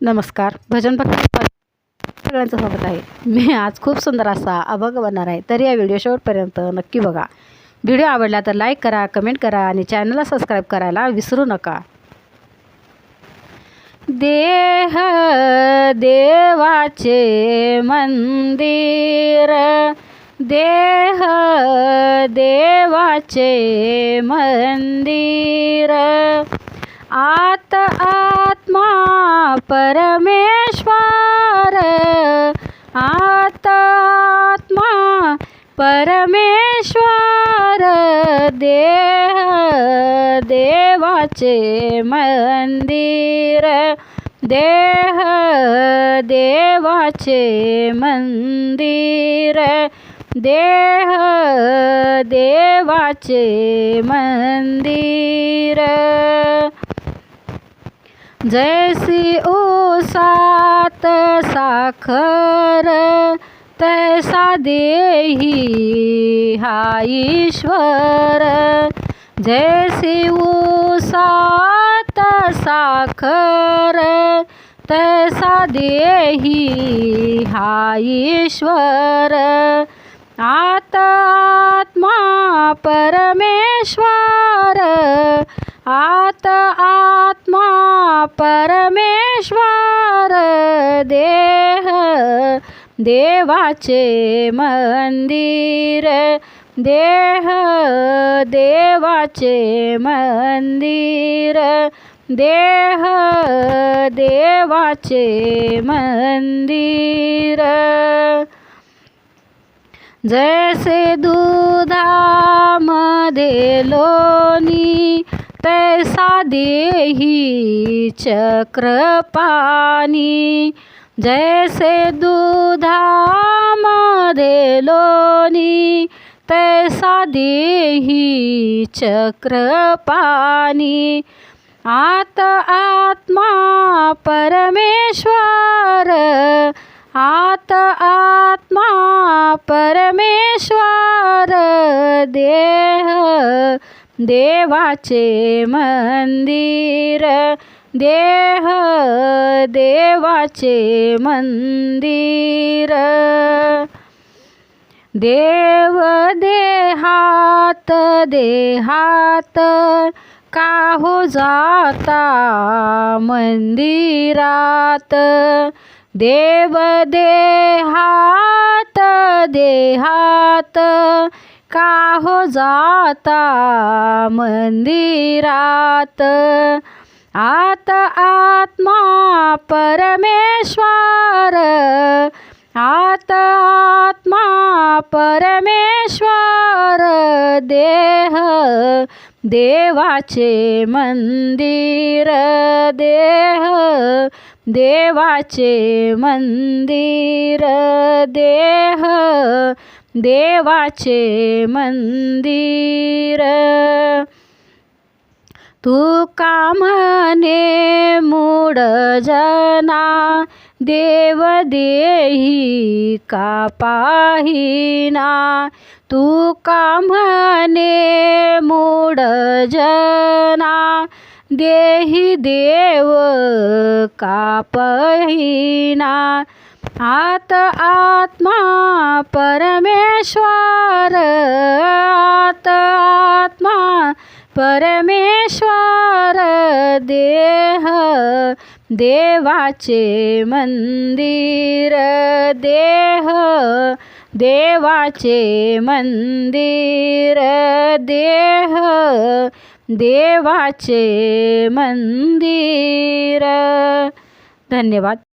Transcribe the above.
नमस्कार. भजन भक्ती सगळ्यांचं स्वागत आहे. मी आज खूप सुंदर असा अभंग बनणार आहे. तर या व्हिडिओ शेवटपर्यंत नक्की बघा. व्हिडिओ आवडला तर लाईक करा कमेंट करा आणि चॅनलला सबस्क्राईब करायला विसरू नका. देह देवाचे मंदिर. देह देवाचे मंदिर. आत आत परमेश्वर आत्मा परमेश्वर देह देवाचे मंदिर देह देवाचे मंदिर देह देवाचे मंदिर. जैसी ओसात साखर तैसा देही हा ईश्वर। जैसी ओसात साखर तैसा देही हा ईश्वर। आत आत्मा परमेश्वर आत आ परमेश्वर देह देवाचे मंदिर देह देवाचे मंदिर देह देवाचे मंदिर। जैसे दुधामध्ये लोणी तैसा देही चक्रपाणी. जैसे दुधामध्ये लोणी तैसा देही चक्रपाणी. आत आत्मा परमेश्वर आत आत्मा परमेश्वर देह देवाचे मंदिर देह देवाचे मंदिर. देव देहात देहात का हो जाता मंदिरात. देव देहात देहात का हो जाता मंदिरात? आत आत्मा परमेश्वर आत आत्मा परमेश्वर देह देवाचे मंदिर देह देवाचे मंदिर देह देवाचे मंदिर. तू कामने मूड जना देव देही का पाहिना? तू कामने मूड जना देही देव का पहिना आत आत्मा परमेश्वर आत आत्मा परमेश्वर देह देवाचे मंदिर देह देवाचे मंदिर देह देवाचे मंदिर. धन्यवाद.